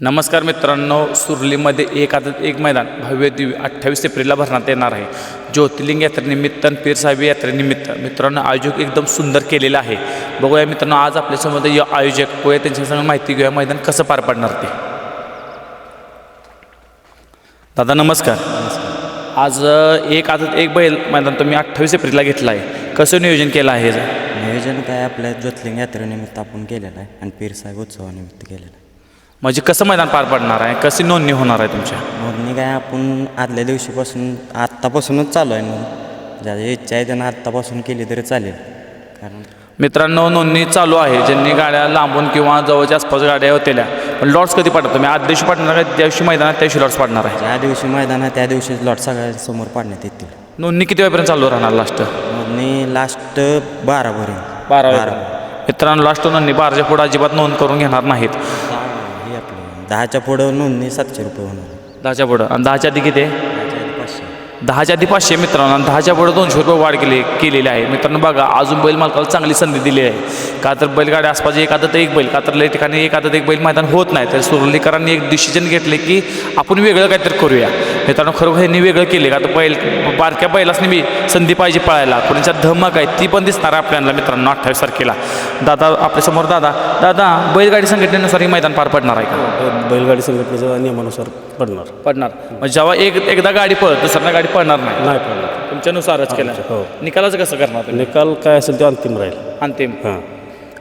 नमस्कार मित्रांनो सुरलीमध्ये एक आदत एक मैदान भव्य दिव्य अठ्ठावीस एप्रिलला भरण्यात येणार आहे. ज्योतिर्लिंग यात्रेनिमित्त आणि पीरसाहेबी यात्रेनिमित्त मित्रांनो आयोजक एकदम सुंदर केलेलं आहे. बघूया मित्रांनो आज आपल्यासमोर य आयोजक बघूया त्यांच्यासमोर माहिती घेऊया मैदान कसं पार पडणार ते. दादा नमस्कार. आज एक आदत एक बैल मैदान तुम्ही अठ्ठावीस एप्रिलला घेतला आहे. कसं नियोजन केलं आहे नियोजन काय आपल्या ज्योतिर्लिंग यात्रेनिमित्त आपण केलेलं आहे आणि पीरसाहेब उत्सवानिमित्त केलेलं आहे. म्हणजे कसं मैदान पार पडणार आहे? कशी नोंदणी होणार आहे तुमच्या नोंदणी काय आपण आदल्या दिवशीपासून आत्तापासूनच चालू आहे नोंद. ज्याची इच्छा आहे त्यानं आत्तापासून केली तरी चालेल. कारण मित्रांनो नोंदणी चालू आहे. ज्यांनी गाड्या लांबून किंवा जवळच्या आसपास गाड्या होत्या पण लॉट्स कधी पाठवतो तुम्ही आदल्या दिवशी पाठवणार आहे त्या दिवशी मैदानात त्या दिवशी लॉट्स पाडणार आहे? ज्या दिवशी मैदान आहे त्या दिवशीच लॉट सगळ्यांसमोर पाडण्यात येतील. नोंदणी किती वेळपर्यंत चालू राहणार लास्ट नोंदणी लास्ट बारापर्यंत. बारा बारा. मित्रांनो लास्ट नोंदणी बाराच्या पुढे अजिबात नोंद करून घेणार नाहीत. दहाच्या पुढं नोंदणी सातशे रुपये होणार. दहाच्या पुढं. आणि दहाच्या आधी किती आहे? पाचशे. दहाच्या आधी पाचशे मित्रांनो. आणि दहाच्या पुढे दोनशे रुपये वाढ केली केलेली आहे. मित्रांनो बघा अजून बैल मालकाला चांगली संधी दिली आहे. का तर बैलगाडी आसपास एक आदत एक बैल का तर लई ठिकाणी एक आदत एक बैल मैदान होत नाही. तर सुरलीकरांनी एक डिसिजन घेतले की आपण वेगळं काहीतरी करूया. मित्रांनो खरोखर ह्यांनी वेगळं केले का तर बैल बारक्या बैलासनी बी संधी पाहिजे पळायला. कोणाच्या धमक आहे ती पण दिसणार आपल्याला मित्रांनो अठ्ठावीस तारखेला. दादा आपल्यासमोर दादा. दादा बैलगाडी संघटनेनुसार हे मैदान पार पडणार आहे का? बैलगाडी संघटनेच्या नियमानुसार पडणार. पडणार. म्हणजे जेव्हा एक एकदा गाडी पळत दुसऱ्यांदा गाडी पडणार नाही. नाही पडणार तुमच्यानुसारच केलं. हो. निकालाचं कसं करणार? निकाल काय असेल ते अंतिम राहील. अंतिम. हां.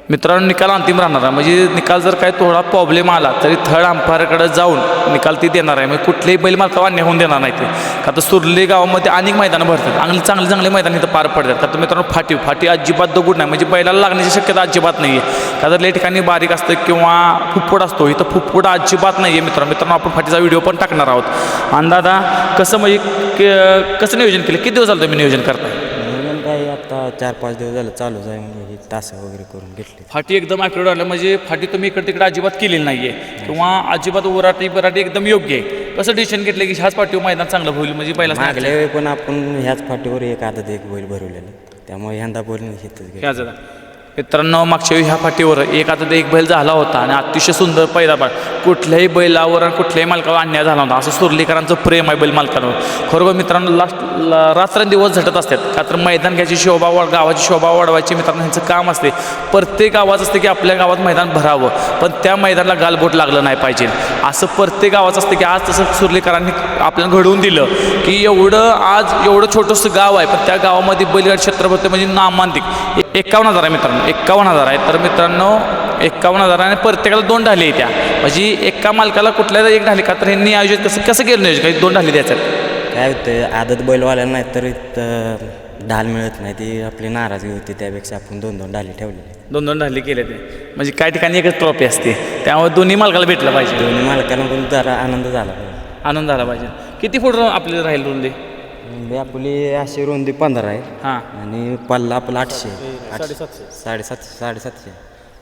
मित्रांनो निकाल अंतिम राहणार आहे. म्हणजे निकाल जर काही थोडा प्रॉब्लेम आला तरी थर्ड अंपायरकडे जाऊन निकाल ती देणार आहे. म्हणजे कुठलेही बैल मालकावर अन्याय होऊन देणार नाही ते. का तर सुरले गावामध्ये अनेक मैदानं भरतात. आणि चांगले चांगले मैदान इथं पार पडतात. का तर मित्रांनो फाटी फाटी अजिबात दगड नाही. म्हणजे बैलाला लागण्याची शक्यता अजिबात नाही आहे का तर लई ठिकाणी बारीक असतं किंवा फुफ्फुड असतो इथं फुफ्फुड अजिबात नाही आहे मित्रांनो. मित्रांनो आपण फाटीचा व्हिडिओ पण टाकणार आहोत. आणि दादा कसं म्हणजे कसं नियोजन केलं? किती दिवस झालं तुम्ही नियोजन करताय? आता चार पाच दिवस झालं चालूच आहे म्हणजे हे तासं वगैरे करून घेतले. फाटी एकदम ॲक्युरेट आलं म्हणजे फाटी तुम्ही इकडे तिकडे अजिबात केलेली नाही आहे किंवा अजिबात उराटी बराटी एकदम योग्य आहे. कसं डिसिजन घेतलं की ह्याच पाठीवर मैदान चांगलं होईल? म्हणजे पहिला मागल्या वेळी पण आपण ह्याच फाटीवर एक आदत एक बैल भरवलेलं. त्यामुळे ह्यांदा बैल निश्चितच घेतलं. मित्रांनो मागच्या ह्या फाटीवर एक आता ते एक बैल झाला होता आणि अतिशय सुंदर पहिला पाठ कुठल्याही बैलावर आणि कुठल्याही मालकावर अन्याय झाला होता असं सुरलीकरांचं प्रेम आहे बैल मालकांवर. खरोखर मित्रांनो लास्ट रात्रंदिवस झटत असतात. का तर मैदान घ्यायची शोभा वाढ गावाची शोभा वाढवायची मित्रांनो ह्यांचं काम असते. प्रत्येक गावाचं असते की आपल्या गावात मैदान भरावं. पण त्या मैदानाला गालबोट लागलं नाही पाहिजे. असं प्रत्येक गावाचं असतं की आज तसं सुरलीकरांनी आपल्याला घडवून दिलं की एवढं आज एवढं छोटंसं गाव आहे. पण त्या गावामध्ये बैलगाड क्षेत्रपती म्हणजे नामांतिक. एकावन्न हजार आहे मित्रांनो. एकावन्न हजार आहे. तर मित्रांनो एकावन्न हजार आणि प्रत्येकाला दोन ढाली आहे त्या. म्हणजे एका मालकाला कुठल्याला एक ढाली का? तर ह्यांनी आयोजित कसं कसं केलं नियोजन? काही दोन ढाली द्यायच्यात काय होतं आदत बैलवाल्या नाही तर इथं ढाल मिळत नाही. ती आपली नाराजगी होती त्यापेक्षा आपण दोन दोन ढाली ठेवलेले दोन दोन ढाली केले ते म्हणजे काही ठिकाणी एकच ट्रॉफी असते. त्यामुळे दोन्ही मालकाला भेटलं पाहिजे. दोन्ही मालकांना पण जरा आनंद झाला. आनंद झाला पाहिजे. किती फूट आपल्याला राहील रुंदी? मुंबई आपली अशी रुंदी पंधरा आहे हां. आणि पल्ला आपला आठशे. साडेसातशे. साडेसातशे साडेसातशे.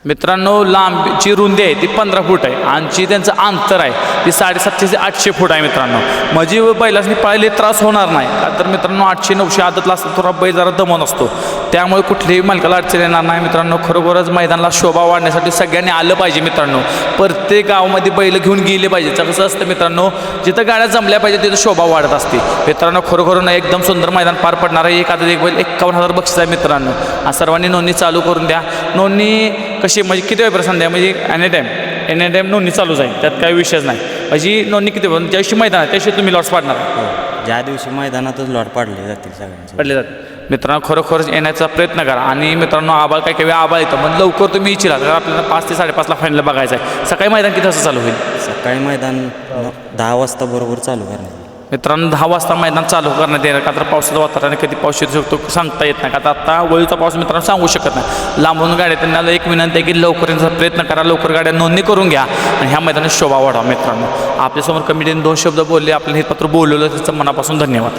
मित्रांनो लांबची रुंदी आहे ती पंधरा फूट आहे. आणि त्यांचं अंतर आहे. ती साडेसातशे ते आठशे फूट आहे मित्रांनो. म्हणजे बैलासनी पळायला त्रास होणार नाही. तर मित्रांनो आठशे नऊशे आदतला असतो थोडा बैल जरा दमून असतो. त्यामुळे कुठल्याही मालकाला अडचण येणार नाही मित्रांनो. खरोखरच मैदानाला शोभा वाढण्यासाठी सगळ्यांनी आलं पाहिजे मित्रांनो. प्रत्येक गावामध्ये बैल घेऊन गेले पाहिजे. कसं असतं मित्रांनो जिथं गाड्या जमल्या पाहिजे तिथं शोभा वाढत असते. मित्रांनो खरोखर ना एकदम सुंदर मैदान पार पडणार आहे. एक आता एक बैल एक्कावन्न हजार बक्षीस आहे मित्रांनो. सर्वांनी नोंदणी चालू करून द्या. नोंदणी कशी म्हणजे किती वेळपर्यंत संध्या? म्हणजे एनी टाईम एनी टाईम नोंदणी चालू जाईल त्यात काही विषयच नाही. म्हणजे नोंदणी किती ज्या दिवशी मैदान आहे त्या दिवशी तुम्ही लॉट्स पाडणार. हो. ज्या दिवशी मैदानातच लॉट पाडले जातील सगळ्यांचे. पडले जाते मित्रांनो खरोखरच येण्याचा प्रयत्न करा. आणि मित्रांनो आबाळ काही काही वेळा आबाळ येतं पण लवकर तुम्ही इच्छिला तर आपल्याला पाच ते साडेपाचला फायनल बघायचं आहे. सकाळी मैदान किती वाजता चालू होईल? सकाळी मैदान न- दहा वाजता बरोबर चालू करण्यात मित्रांनो दहा वाजता मैदान चालू करण्यात येणार का तर पावसाचं वातावरण कधी पाऊस येऊ शकतो सांगता येत नाही. का तर आता वळूचा पाऊस मित्रांनो सांगू शकत नाही. लांबून गाड्या त्यांना एक विनंती आहे की लवकर यांचा प्रयत्न करा. लवकर गाड्या नोंदणी करून घ्या. आणि ह्या मैदानात शोभा वाढवा मित्रांनो. आपल्यासमोर कमिटीने दोन शब्द बोलले आपल्याला हे पत्र बोलवलं त्याचं मनापासून धन्यवाद.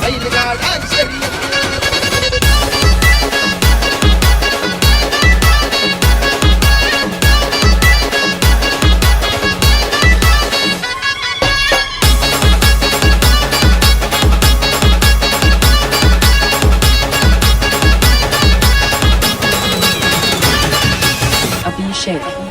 மயில்கால் ஆச்சரியம் Shake.